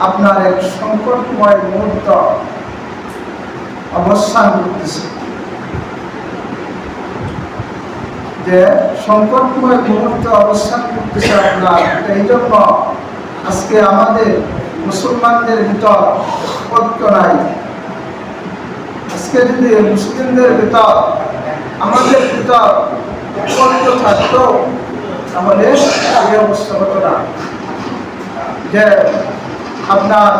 আপনার এক সংকটময় মুহূর্ত অবস্থান করতেছে যে সংকটময় মুহূর্তে অবস্থান করতেছে আপনার এই জন্য আজকে আমাদের মুসলমানদের ভিতর ঐক্য নাই। আজকে যদি মুসলিমদের ভিতর, আমাদের ভিতর ঐক্য থাকতো, তাহলে এই অবস্থা হতো না। যে আপনার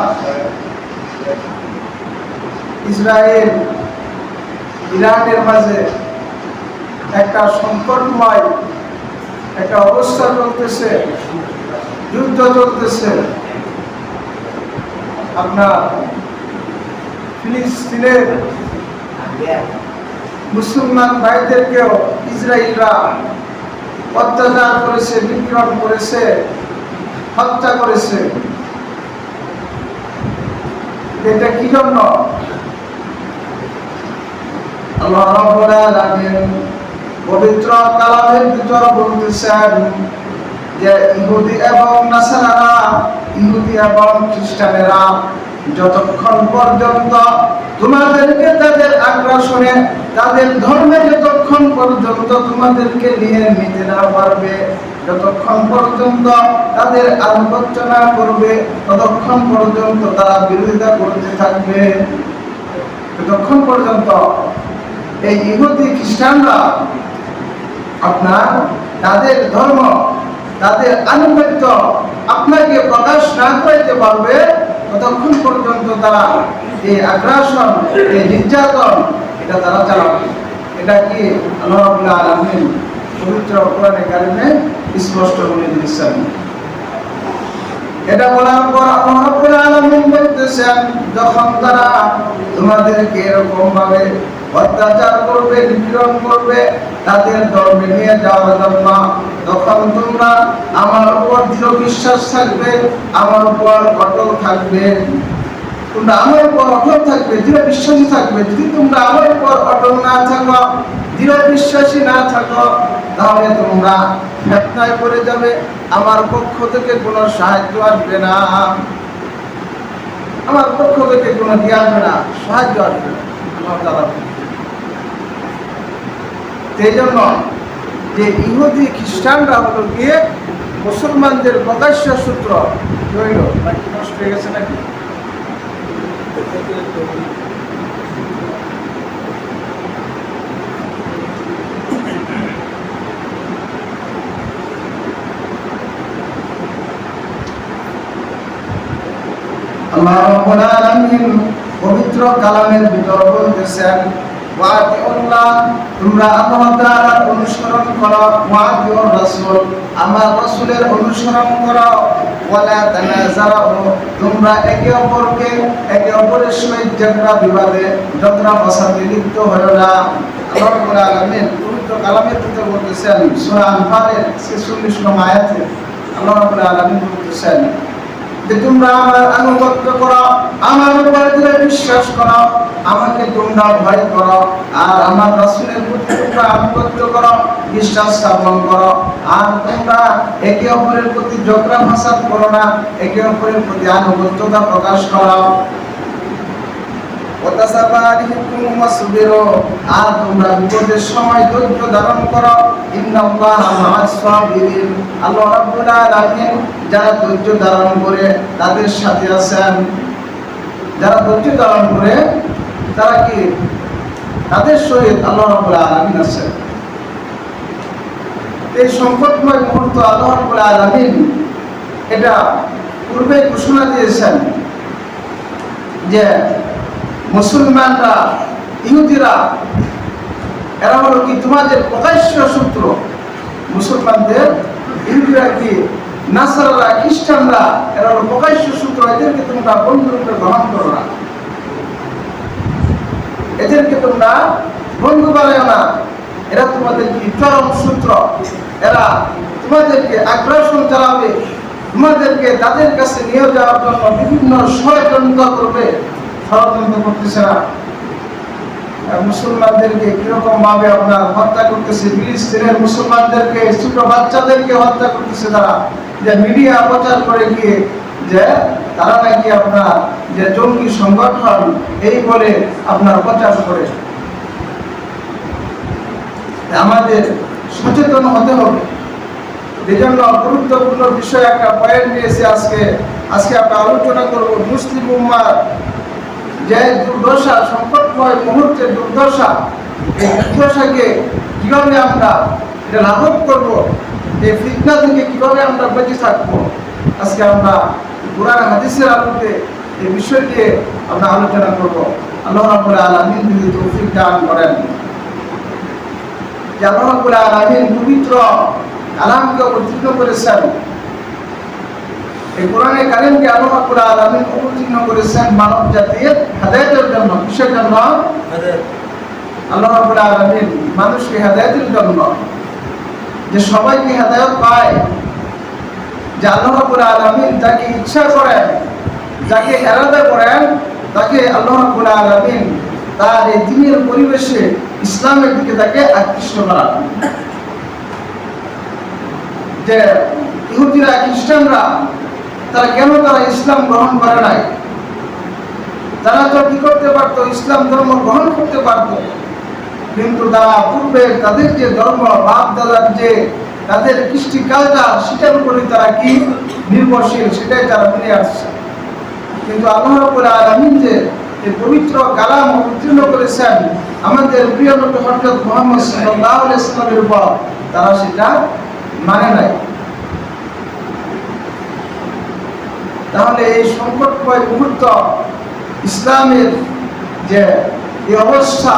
ইসরায়েল ইরানের মাঝে একটা সংকটময় একটা অবস্থা চলতেছে, যুদ্ধ চলতেছে। আপনার ফিলিস্তিনের মুসলমান ভাইদেরকেও ইসরায়েলরা অত্যাচার করেছে, বিক্রম করেছে, হত্যা করেছে। এটা কি জন্য? আল্লাহ রাব্বুল আলামিন পবিত্র কালামের বলতেছেন যে ইহুদি এবং নাসারারা, ইহুদি এবং খ্রিস্টানেরা যতক্ষণ পর্যন্ত তোমাদেরকে তাদের আগ্রাসনে, তাদের ধর্মে যতক্ষণ পর্যন্ত তোমাদেরকে নিয়ে নিতে না পারবে যতক্ষণ পর্যন্ত তাদের আনুগত্য না করবে, ততক্ষণ পর্যন্ত তারা বিরোধিতা করতে থাকবে। ততক্ষণ পর্যন্ত এই ইহুদি খ্রিস্টানরা আপনার, তাদের ধর্ম, তাদের আনুগত্য আপনাকে প্রকাশ না করতে পারবে, ততক্ষণ পর্যন্ত তারা এই আগ্রাসন, এই নির্যাতন, এটা তারা চালাবে। এটা কি আল্লাহ আলামিন পবিত্র কোরআনে কারিমে স্পষ্ট বলে দিয়েছেন। এটা বলার পর আল্লাহ আলামিন বলতেছেন, যখন তারা তোমাদেরকে এরকম ভাবে অত্যাচার করবে, নিপীড়ন করবে, তাদের ধর্মে নিয়ে যাওয়ার জন্য, তখন তোমরা আমার উপর দৃঢ় বিশ্বাস থাকবে, আমার উপর অটল থাকবে। তোমরা আমার উপর অটল থাকবে, দৃঢ় বিশ্বাসী থাকবে। যদি তোমরা আমার উপর অটল না থাকো, দৃঢ় বিশ্বাসী না থাকো তাহলে তোমরা ফেতনায় পড়ে যাবে। আমার পক্ষ থেকে কোনো সাহায্য আসবে না। আমার পক্ষ থেকে কোনো দিয়ে আসবে না, সাহায্য আসবে না। আল্লাহ তাআলা সেই জন্য যে ইহুদি খ্রিস্টানরা হলো গিয়ে মুসলমানদের প্রকাশ্য সূত্র রইল নাকি নষ্ট হয়ে গেছে নাকি? পবিত্র কালামের ভিতর বলতেছেন ওয়াতিউল্লাহ আল্লাহ অনুসরণ করো ওয়াতিউর অনুসরণ করো। ওয়ালা তোমরা একে অপরকে, একে অপরের সহিত ঝগড়া বিবাদে ঝগড়া ফসাদে লিপ্ত হয়ো না। আল্লাহ রাব্বুল আলামিন কালামের ভিতর বলতেছেন, সূরা আনফালের 46 নং আয়াতে আল্লাহ রাব্বুল বলতেছেন যে তোমরা আমার আনুগত্য করো, আমার উপরে তুমি বিশ্বাস করো, আমাকে তোমরা ভয় করো, আর আমার প্রতি তোমরা আনুগত্য করো, বিশ্বাস স্থাপন করো। আর তোমরা একে অপরের প্রতি ঝগড়া ফাসাদ করো না, একে অপরের প্রতি আনুগত্যতা প্রকাশ করো আর বিপদের সময় ধৈর্য ধারণ করো। আল্লাহ রাব্বুল আলামিন যারা ধৈর্য ধারণ করে, তাদের সাথে আছেন। যারা ধৈর্য ধারণ করে, তারা কি? তাদের সহিত আল্লাহ রাব্বুল আলামিন আছেন। এই সংকটময় মুহূর্ত আল্লাহ রাব্বুল আলামিন এটা পূর্বে ঘোষণা দিয়েছেন যে মুসলমানরা, ইহুদিরা, এরা হলো কি তোমাদের প্রকাশ্য সূত্র মুসলমানদের ইহুদিরা কি, নাসাররা, খ্রিস্টানরা, এরা হলো প্রকাশ্য সূত্র এদেরকে তোমরা বন্ধু রূপে গ্রহণ করো না। এদেরকে তোমরা বন্ধু বানায় না। এরা তোমাদের কি চরম সূত্র এরা তোমাদেরকে আগ্রাসন চালাবে। তোমাদেরকে তাদের কাছে নিয়ে যাওয়ার জন্য বিভিন্ন ষড়যন্ত্র করবে। মুসলমানদেরকে কীরকম ভাবে আপনার হত্যা করতেছে? ফিলিস্তিনের মুসলমানদেরকে, ছোট বাচ্চাদেরকে হত্যা করতেছে তারা। যে মিডিয়া প্রচার করে গিয়ে যে তারা নাকি আপনার যে জঙ্গি সংগঠন, এই বলে আপনার প্রচার করে। আমাদের সচেতন হতে হবে। এই জন্য গুরুত্বপূর্ণ বিষয়, একটা পয়েন্ট আজকে। আজকে আমরা আলোচনা করব মুসলিম উম্মার যে দুর্দশা, সংকটময় মুহূর্তের দুর্দশা, এই দুর্দশাকে কীভাবে আমরা এটা লাঘব করব? এই ফিতনা থেকে কীভাবে আমরা বেঁচে থাকব? আজকে আমরা কোরআন হাদিসের আলোকে এই বিষয় নিয়ে আমরা আলোচনা করব। আল্লাহ রাব্বুল আলামিন যদি তৌফিক দান করেন। যে আল্লাহ রাব্বুল আলামিন পবিত্র কালামকে অবতীর্ণ করেছেন। এই কোরআনে কারিমকে আল্লাহ রাব্বুল আলামিন অবতীর্ণ করেছেন মানব জাতির হেদায়েতের জন্য কিসের জন্য? আল্লাহ রাব্বুল আলামিন মানুষকে হেদায়েতের জন্য যে সবাইকে হেদায়েত পায় যে আল্লাহ রাব্বুল আলামিন যাকে ইচ্ছা করেন যাকে এরাদা করেন তাকে আল্লাহ রাব্বুল আলামিন তার এই দিনের পরিবেশে ইসলামের দিকে তাকে আকৃষ্ট করা যে ইহুদিরা খ্রিস্টানরা তারা কেন তারা ইসলাম গ্রহণ করে নাই? তারা তো কি করতে পারতো? ইসলাম ধর্ম গ্রহণ করতে পারতো। কিন্তু তারা পূর্বে তাদের যে ধর্ম, বাপ দাদার যে তাদের কৃষ্টি কালচার সেটার উপরে তারা কি নির্ভরশীল? সেটাই তারা ফিরে আসছে। কিন্তু আল্লাহ আলামিন যে পবিত্র কালাম অবতীর্ণ করেছেন, আমাদের প্রিয় নবী হযরত মুহাম্মদ সাল্লাল্লাহু আলাইহি সাল্লামের উপর, তারা সেটা মানে নাই। তাহলে এই সংকটময় মুহূর্ত ইসলামের যে, এই অবস্থা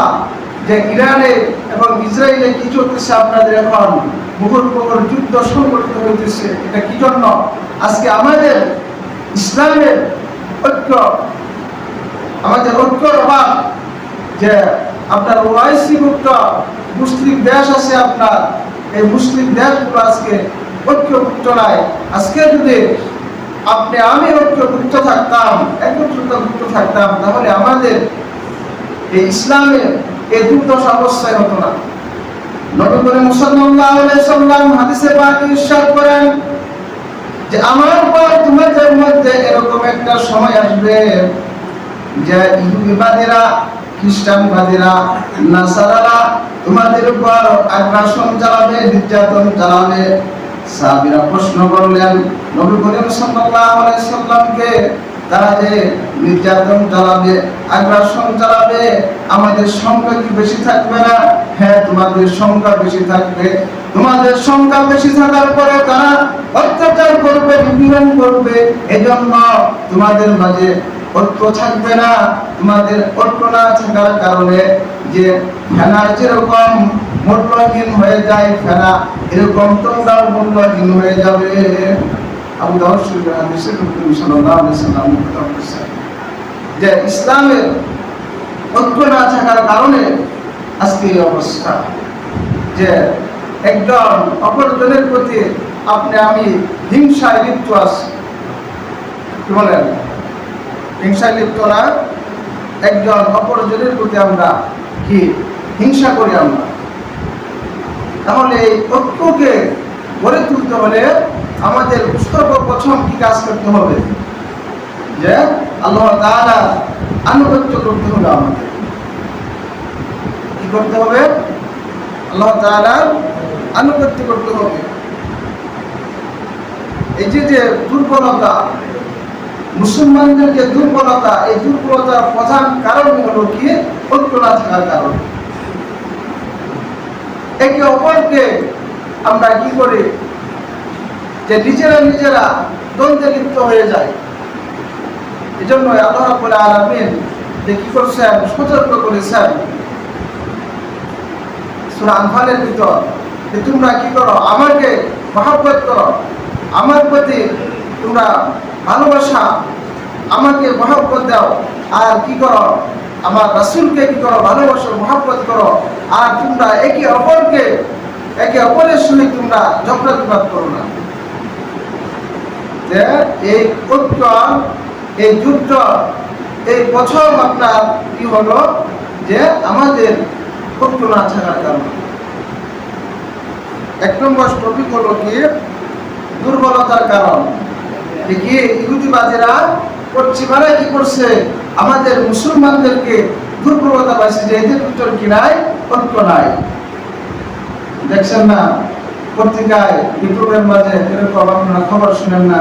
যে ইরানে এবং ইসরায়েলে কি চলতেছে আপনাদের এখন? মুঘল মুঘল যুদ্ধ সংগঠিত হইতেছে, এটা কি জন্য? আজকে আমাদের ইসলামের ঐক্য, আমাদের ঐক্যর অভাব যে আপনার ওয়াইসি মুক্ত মুসলিম দেশ আছে আপনার, এই মুসলিম দেশগুলো আজকে ঐক্যভুক্ত নাই আজকে যদি আপনি, আমি ঐক্যভুক্ত থাকতাম একত্রিতভুক্ত থাকতাম, তাহলে আমাদের এই ইসলামের এই দুর্দশা অবস্থায় হতো না। নবী করে মুসলমান সাল্লাম হাদিসে পাকে ইরশাদ করেন যে, আমার পর তোমাদের মধ্যে এরকম একটা সময় আসবে যে ইহুদিবাদীরা খ্রিস্টানবাদীরা নাসারারা তোমাদের উপর আগ্রাসন চালাবে, নির্যাতন চালাবে সাহাবীরা প্রশ্ন করলেন, নবী করিম সাল্লাল্লাহু আলাইহি সাল্লামকে, তারা যে নির্যাতন চালাবে, আগ্রাসন চালাবে, আমাদের সংখ্যা কি বেশি থাকবে না? হ্যাঁ তোমাদের সংখ্যা বেশি থাকবে। তোমাদের সংখ্যা বেশি থাকার পরে তারা অত্যাচার করবে নিপীড়ন করবে। এজন্য তোমাদের মাঝে ঐক্য থাকবে না। তোমাদের ঐক্য না থাকার কারণে যে ফেনা যেরকম মূল্যহীন হয়ে যায় ফেনা এরকম তোমরাও মূল্যহীন হয়ে যাবে। আবু দাউদ যে ইসলামের ঐক্য না থাকার কারণে আজকে এই অবস্থা যে একজন অপরজনের প্রতি আপনি আমি হিংসায় লিপ্ত আছি। কি বলেন? হিংসায় লিপ্ত না, একজন অপরজনের প্রতি আমরা কি হিংসা করি আমরা? তাহলে এই ঐক্যকে গড়ে তুলতে হলে আমাদের সর্বপ্রথম কি কাজ করতে হবে? যে আল্লাহ তাআলা আনুগত্য করতে হবে আমাদের। কি করতে হবে? আল্লাহ তাআলার আনুগত্য করতে হবে। এই যে যে দুর্বলতা, মুসলমানদের যে দুর্বলতা, এই দুর্বলতার প্রধান কারণ হলো কি? ঐক্য না থাকার কারণ। একে অপরকে আমরা কি করি? যে নিজেরা নিজেরা দ্বন্দ্বে লিপ্ত হয়ে যায়। এজন্য আল্লাহ রাব্বুল আলামিন যে কি করছেন? সতর্ক করেছেন। সূরা আনফালের ভিতর যে তোমরা কি করো? আমাকে মহব্বত করো। আমার প্রতি তোমরা ভালোবাসা। আমাকে মহব্বত দাও। আর কি করো? আমার রাসূলকে কি করো ভালোবাসো মহব্বত করো, আর তোমরা একে অপরকে, একে অপরের সঙ্গে তোমরা ঝগড়া বিবাদ করো না। যে এই ঐক্য এই যুদ্ধ, এই প্রথম আপনার কি হলো, যে আমাদের ঐক্য না থাকার কারণে। এক নম্বর টপিক হলো কি? দুর্বলতার কারণ। দেখি, ইহুদিবাদীরা পশ্চিমারা কি করছে? আমাদের মুসলমানদেরকে দুর্বলতা পাইছে যে এদের ভিতর কি নাই। ঐক্য নাই দেখছেন না? পত্রিকায় ইউটিউবের মাঝে এরকম আপনারা খবর শুনেন না।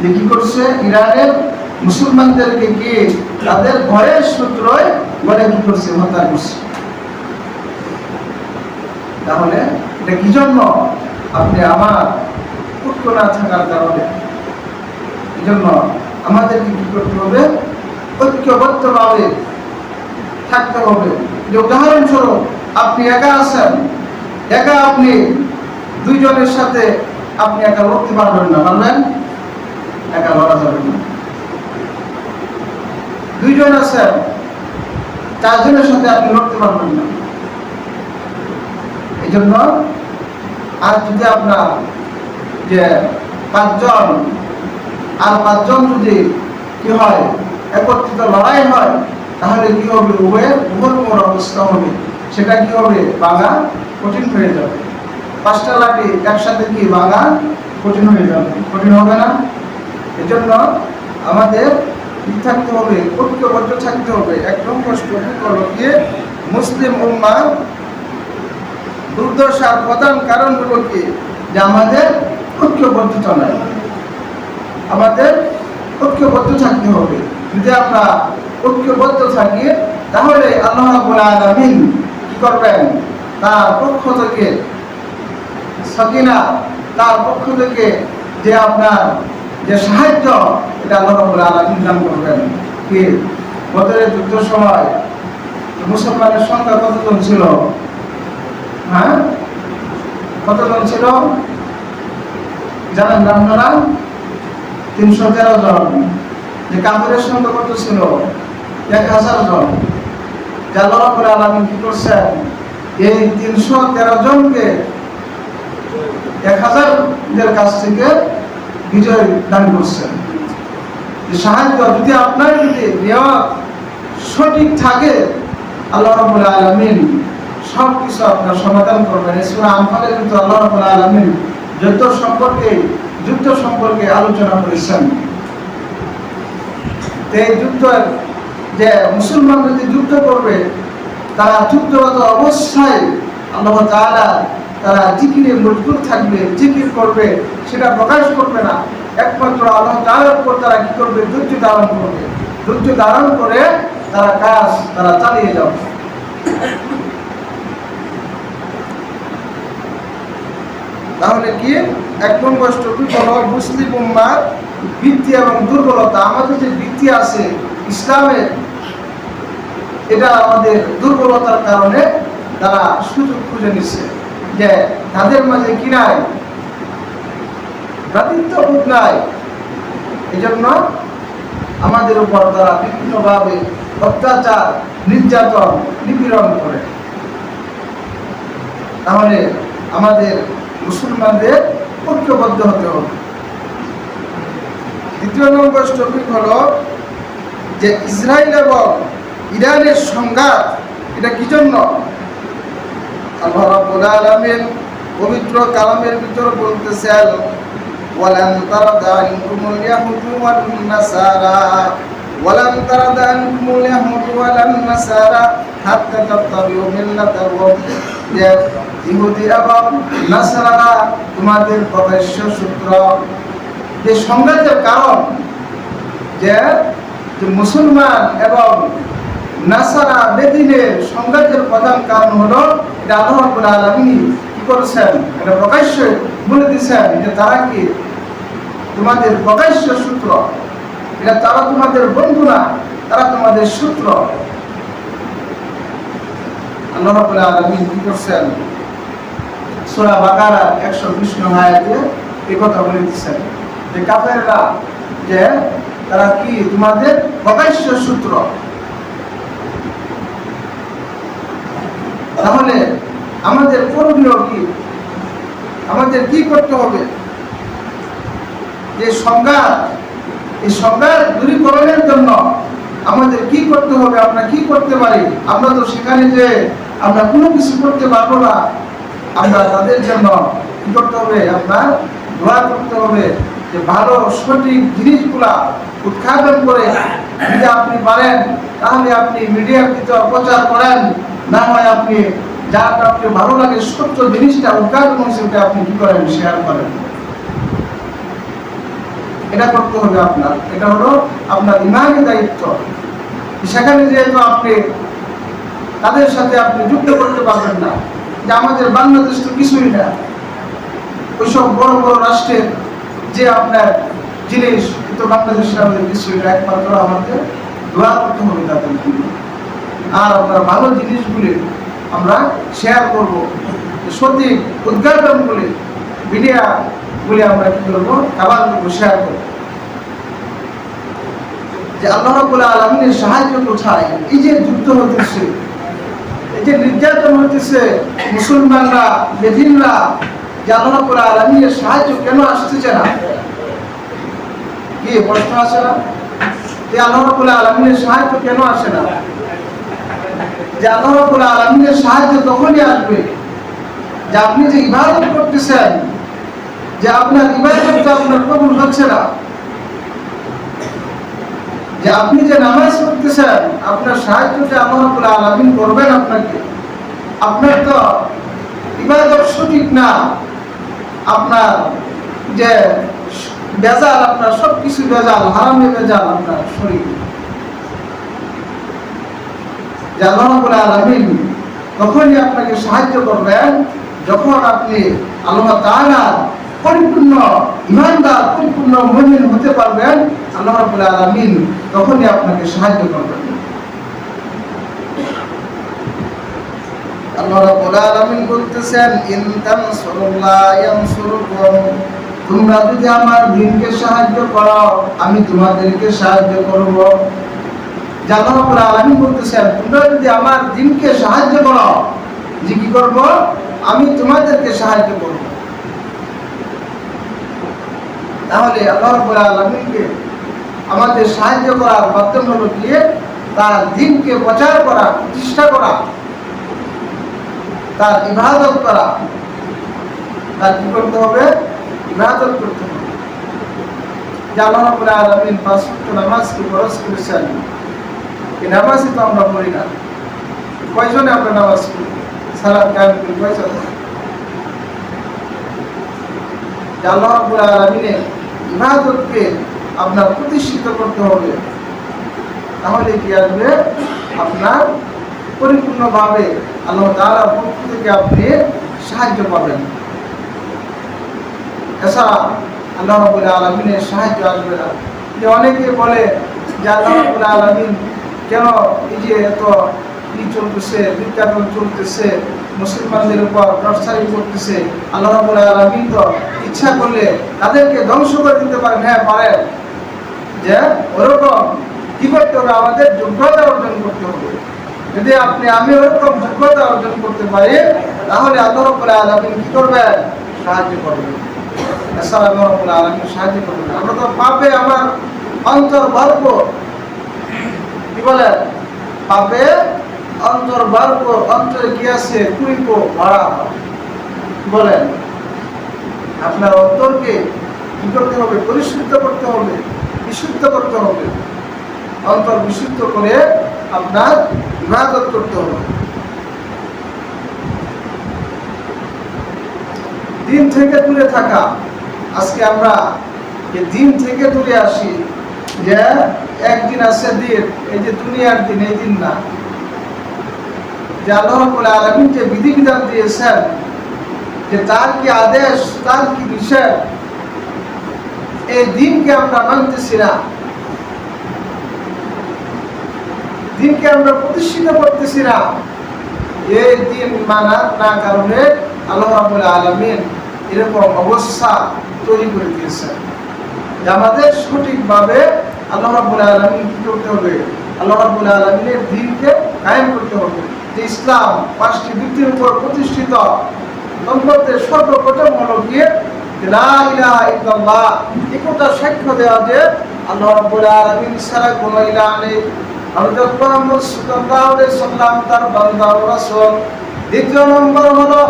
যে কি করছে? ইরানের মুসলমানদেরকে কি তাদের ভয়ের সূত্রই বলে কি করছে? হত্যা করছে। তাহলে এটা কি জন্য? আপনি আমার ঐক্য না থাকার কারণে। এই জন্য আমাদেরকে কি করতে হবে? ঐক্যবদ্ধভাবে থাকতে হবে। যে উদাহরণস্বরূপ, আপনি একা আছেন, একা আপনি দুইজনের সাথে আপনি একা লড়তে পারবেন না পারবেন একা লড়া যাবে না। দুইজন আছেন, চারজনের সাথে আপনি লড়তে পারবেন না। এই জন্য আর যদি আপনার যে পাঁচজন, আর পাঁচজন যদি কি হয় একত্রিত লড়াই হয়, তাহলে কি হবে? উভয়ের উভয় অবস্থা হবে। সেটা কি হবে? বাঙা কঠিন হয়ে যাবে। পাঁচটা লাঠি একসাথে কি? বাঙা কঠিন হয়ে যাবে। কঠিন হবে না? এজন্য আমাদের ঠিক থাকতে হবে? ঐক্যবদ্ধ থাকতে হবে। এক নম্বর টপিক হলো গিয়ে মুসলিম উম্মা দুর্দশার প্রধান কারণ হলো কি? যে আমাদের ঐক্যবদ্ধতা নাই। আমাদের ঐক্যবদ্ধ থাকতে হবে। যদি আমরা ঐক্যবদ্ধ থাকি, তাহলে আল্লাহ রাব্বুল আলামিন কি করবেন? তার পক্ষ থেকে সকিনা, তার পক্ষ থেকে যে আপনার যে সাহায্য, এটা আল্লাহ রাব্বুল আলামিন দান করবেন। কি? বদরের যুদ্ধের সময় মুসলমানের সংখ্যা কতজন ছিল? হ্যাঁ? কতজন ছিল? জানেন আপনারা? তিনশো তেরো জন। যে এক হাজার জন আলামিন কি করছেন? এই তিনশো তেরো জনকে এক হাজারদের কাছ থেকে বিজয় দান করছেন। সাহায্য যদি আপনার যদি নেওয়া সঠিক থাকে, আল্লাহ রাব্বুল আলামিন সব কিছু আপনার সমাধান করবেন। এই সূরা আনফালে কিন্তু আল্লাহ রাব্বুল আলামিন যুদ্ধ সম্পর্কে যুদ্ধ সম্পর্কে আলোচনা করেছেন। এই যুদ্ধ যে মুসলমান যদি যুদ্ধ করবে, তারা যুদ্ধরত অবস্থায় আল্লাহ তাআলা তারা জিকিরে মজবুত থাকবে, জিকির করবে, সেটা প্রকাশ করবে না। একমাত্র আল্লাহ তাআলার উপর তারা কি করবে? ধৈর্য ধারণ করবে। ধৈর্য ধারণ করে তারা কাজ তারা চালিয়ে যাবে। তাহলে কি? এক নম্বর টপিক হলো মুসলিম উম্মার বৃত্তি এবং দুর্বলতা, আমাদের যে বৃত্তি আছে ইসলামের, এটা আমাদের দুর্বলতার কারণে তারা সুযোগ খুঁজে নিচ্ছে যে তাদের মাঝে কি নাই ভ্রাতৃত্ববোধ নাই। এই জন্য আমাদের উপর তারা বিভিন্নভাবে অত্যাচার, নির্যাতন, নিপীড়ন করে। তাহলে আমাদের মুসলমানদের ঐক্যবদ্ধ হতে হবে। দ্বিতীয় নম্বর টপিক হলো যে ইসরায়েল এবং ইরানের সংঘাত, এটা কি জন্য? আল্লাহ পবিত্র কালামের ভিতর বলতেছেন, ওয়ালান তারদা আনকুমুল ইয়াহুদু ওয়ান নাসারা, ওয়ালান তারদা আনকুমুল ইয়াহুদু ওয়ালান নাসারা, হাত্তা তাত্তাবিউ মিল্লাতাহুম যে ইহুদি এবং নাসারারা তোমাদের প্রকাশ্য সূত্র যে সংঘাতের কারণ, যে মুসলমান এবং নাসারা বেদিনের সংঘাতের প্রধান কারণ হলো এটা আল্লাহ রাব্বুল আলামিন কি করেছেন? এটা প্রকাশ্য বলে দিয়েছেন যে তারা কি তোমাদের প্রকাশ্য সূত্র? এটা তারা তোমাদের বন্ধু না, তারা তোমাদের সূত্র। আল্লাহ রাব্বুল আলামিন কি করছেন? সূরা বাকারা 120 নং আয়াতে এই কথা বলে দিয়েছেন। যে কাফেররা, যে তারা কি তোমাদের প্রকাশ্য সূত্র? তাহলে আমাদের করণীয় কি? আমাদের কি করতে হবে? যে সংঘাত, এই সংঘাত দূরীকরণের জন্য আমাদের কি করতে হবে? আমরা কি করতে পারি? আমরা তো সেখানে যে আমরা কোনো কিছু করতে পারব না। আমরা তাদের জন্য কি করতে হবে? আপনার দোয়া করতে হবে। যে ভালো, সঠিক জিনিসগুলা উৎখাটন করে যদি আপনি পারেন, তাহলে আপনি মিডিয়ার ভিতর প্রচার করেন। না হয় আপনি যার আপনি ভালো লাগে, সত্য জিনিসটা হয়েছে, ওটা আপনি কি করেন? শেয়ার করেন। এটা করতে হবে আপনার। এটা হলো আপনার ইমানি দায়িত্ব। সেখানে যেহেতু আপনি তাদের সাথে আপনি যুক্ত করতে পারবেন না, যে আমাদের বাংলাদেশ তো কিছুই না। ওইসব বড় বড় রাষ্ট্রের যে আপনার জিনিস তো বাংলাদেশের আমাদের কিছুই একমাত্র আমাদের দোয়া করতে হবে তাদের আর আমরা ভালো জিনিসগুলি আমরা শেয়ার করব। সঠিক উদ্ঘাটনগুলি, মিডিয়াগুলি আমরা কি করব? আবার শেয়ার করব। যে আল্লাহ রাব্বুল আলামিনের সাহায্য কোথায়? এই যে যুদ্ধ হতেছে এই যে নির্যাতন হতেছে মুসলমানরা, বেদিনরা যে আপনি যে ইবাদত করতেছেন, যে আপনার ইবাদতটা আপনার কবুল হচ্ছে না। যে আপনি যে নামাজ পড়তেছেন, আপনার সাহায্য যে আল্লাহ আলামিন করবেন আপনাকে। আপনার তো ইবাদত সঠিক না। আপনার যে বেজাল আপনার সব কিছু বেজাল, হারামে বেজাল আপনার শরীর। রাব্বুল আলামিন তখনই আপনাকে সাহায্য করবেন, যখন আপনি আল্লাহ তাআলা পরিপূর্ণ ইমানদার, পরিপূর্ণ মুমিন হতে পারবেন, আল্লাহ রাব্বুল আলামিন তখনই আপনাকে সাহায্য করবেন। তোমরা যদি আমার দিনকে সাহায্য আমি তোমাদেরকে সাহায্য করব। রাব্বুল আলামিন বলতেছেন, তোমরা যদি আমার দিনকে সাহায্য যে কি করব? আমি তোমাদেরকে সাহায্য করব। তাহলে আল্লাহ রাব্বুল আমাদের সাহায্য করার মাধ্যম হলো গিয়ে তার দিনকে প্রচার করা, প্রতিষ্ঠা করা তার ইবাদত করা তার কি করতে হবে? ইবাদত করতে হবে। নামাজকে ফরজ করেছেন। এই নামাজই তো আমরা পড়ি না। কয়জনে আমরা নামাজ কায়েম করি কয়জন? ইবাদতকে আপনার প্রতিষ্ঠিত করতে হবে। তাহলে কি আসবে? আপনার পরিপূর্ণভাবে আল্লাহ তাআলার পক্ষ থেকে আপনি সাহায্য পাবেন। এছাড়া আল্লাহ রাব্বুল আলামিনের সাহায্য আসবে না। যে অনেকে বলে যে আল্লাহ রাব্বুল আলামিন কেন এই যে এত ই চলতেছে, বিজ্ঞাপন চলতেছে, মুসলমানদের উপর টর্চারিং করতেছে, আল্লাহ রাব্বুল আলামিন তো ইচ্ছা করলে তাদেরকে ধ্বংস করে দিতে পারেন। হ্যাঁ পারেন। যে ওরকম কি করতে হবে? আমাদের যোগ্যতা অর্জন করতে হবে। যদি আপনি আমি ওরকম যোগ্যতা অর্জন করতে পারি, তাহলে আল্লাহ রাব্বুল আলামিন কি করবেন? সাহায্য করবেন। এছাড়া আল্লাহ রাব্বুল আলামিন সাহায্য করবেন। আমরা তো পাপে আমার অন্তর ভরপ কি বলেন? পাপে অন্তর ভরপ অন্তরে আছে? কুড়িপ ভরা বলেন? আপনার অন্তরকে কি করতে হবে? পরিশুদ্ধ করতে হবে, বিশুদ্ধ করতে হবে। অন্তর বিশুদ্ধ করে আপনার ইবাদত করতে হবে। দিন থেকে দূরে থাকা। আজকে আমরা দিন থেকে দূরে আসি যে একদিন আছে দিন, এই যে দুনিয়ার দিন, এই দিন না। যে আল্লাহ আলামিন যে বিধিবিধান দিয়েছেন, যে তার কি আদেশ, তার কি নিষেধ, এই দিনকে আমরা মানতেছি না। দিনকে আমরা প্রতিষ্ঠিত করতেছি না। এই দিন মানার না কারণে আল্লাহ আলমিন এরকম অবস্থা তৈরি করে দিয়েছেন। আমাদের সঠিকভাবে আল্লাহ আলমিন কি করতে হবে? আল্লাহ আলমিনের দিনকে কায়েম করতে হবে। যে ইসলাম পাঁচটি ভিত্তির উপর প্রতিষ্ঠিত, সম্পর্কে সর্বপ্রথম হলো গিয়ে সাক্ষ্য দেওয়া যে আল্লাহ আলামিন ছাড়া কোনো ইলাহ নেই। হযরত দ্বিতীয় নম্বর হলো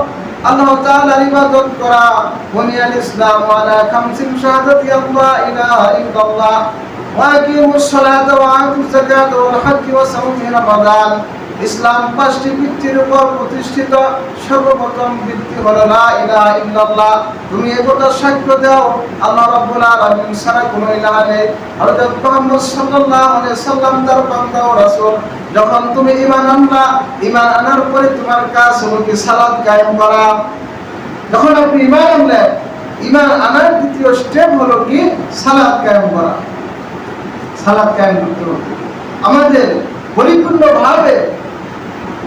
আল্লাহ তাআলার ইবাদত করা বুনিয়াল ইসলাম আলা খামসিন শাহাদাতি আল্লাহ ইলাহা ইল্লাল্লাহ, ওয়া আকিমুস সালাতা ওয়া আতুজ যাকাতা ওয়াল হজ্জ ওয়া ইসলাম পাঁচটি ভিত্তির উপর প্রতিষ্ঠিত সর্বপ্রথম ভিত্তি হলো লা ইলাহা ইল্লাল্লাহ। তুমি একথা সাক্ষ্য দাও। আল্লাহ রাব্বুল আলামিন ছাড়া কোনো ইলাহা নেই। হযরত মুহাম্মদ সাল্লাল্লাহু আলাইহি সাল্লাম তার বান্দা ও রাসূল, যখন তুমি ঈমান ঈমান আনার পরে তোমার কাজ হলো কি সালাত কায়েম করা। যখন আপনি ঈমান আনলেন, ঈমান আনার দ্বিতীয় স্টেপ হলো কি সালাত কায়েম করা। সালাত কায়েম করতে আমাদের পরিপূর্ণভাবে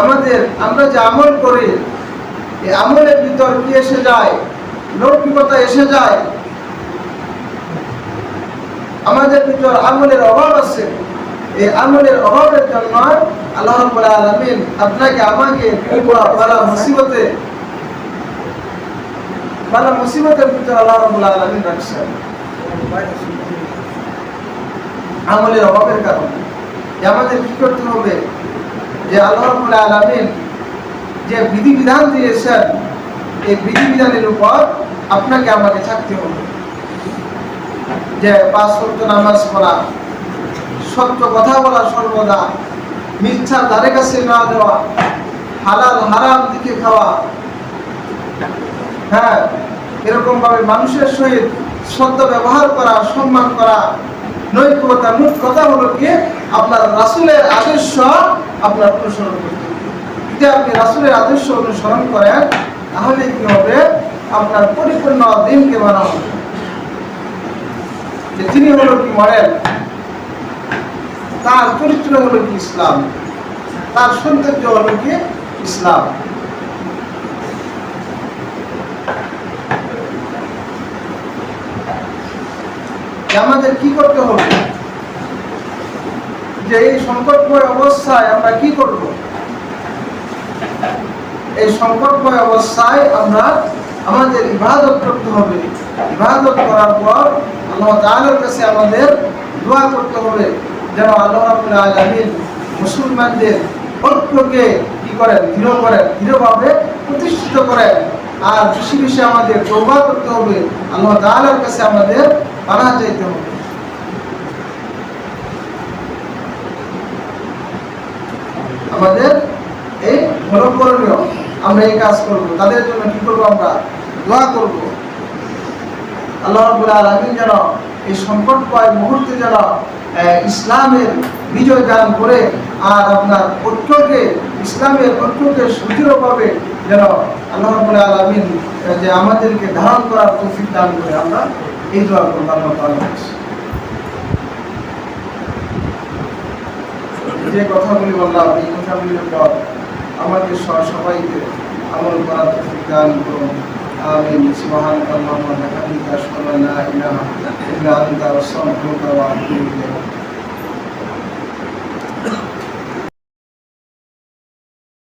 আমাদের, আমরা যে আমল করি, এই আমলের ভিতর কি এসে যায়? লৌকিকতা এসে যায়? আমাদের ভিতর আমলের অভাব আছে। এই আমলের অভাবের জন্য আল্লাহ আলামিন আপনাকে, আমাকে পুরো মুসিবতে, বালা মুসিবতের ভিতর আল্লাহ রাব্বুল আলামিন রাখছেন। আমলের অভাবের কারণে। আমাদের কি করতে হবে? যে আল্লাহ রাব্বুল আলামিন যে বিধিবিধান দিয়েছেন, এই বিধিবিধানের উপর আপনাকে আমাকে থাকতে হবে। যে পাঁচ ওয়াক্ত নামাজ পড়া, সত্য কথা বলা সর্বদা, মিথ্যা ধারে কাছে না দেওয়া, হালাল হারাম দিকে খাওয়া হ্যাঁ এরকম ভাবে মানুষের সহিত সত্য ব্যবহার করা, সম্মান করা নৈতিকতা মূল কথা হলো কি আপনার রাসুলের আদর্শ আপনার অনুসরণ করতে। যদি আপনি রাসুলের আদর্শ অনুসরণ করেন, তাহলে কি হবে আপনার পরিপূর্ণ দিনকে বানানো হবে। যে তিনি হলো কি মডেল, তার চরিত্র হলো কি ইসলাম, তার সৌন্দর্য হলো কি ইসলাম আমাদের কি করতে হবে যে এই সংকটময় অবস্থায় আমরা কি করব? এই সংকটময় অবস্থায় আমরা আমাদের ইবাদত করতে হবে। ইবাদত করার পর আল্লাহ তাআলার কাছে আমাদের দোয়া করতে হবে যেন আল্লাহ রাব্বুল আলামিন মুসলমানদের ঐক্যকে কি করেন? দৃঢ় করেন, দৃঢ়ভাবে প্রতিষ্ঠিত করেন। আর বেশি বেশি আমাদের তওবা করতে হবে। আল্লাহ তাআলার কাছে আমাদের পানাহ চাইতে হবে। আমাদের এই মনোকরণীয় আমরা এই কাজ করব। তাদের জন্য কি করব আমরা? দোয়া করব। আল্লাহ রাব্বুল যেন এই সংকট সংকটময় মুহূর্তে যেন ইসলামের বিজয় দান করে আর আপনার ঐক্যকে ইসলামের ঐক্যকে সুদৃঢ়ভাবে যেন আল্লাহ রাব্বুল আলামিন যে আমাদেরকে ধারণ করার তৌফিক দান করে আমরা এই দোয়া করব। আল্লাহ তাআলার কাছে। যে কথাগুলি বললাম, এই কথাগুলির পর আমাদের সবাইকে আমল করার দান করুন। আমি মহান ইলাহা ইল্লা আনতা আস্তাগফিরুকা ওয়া আতুবু ইলাইক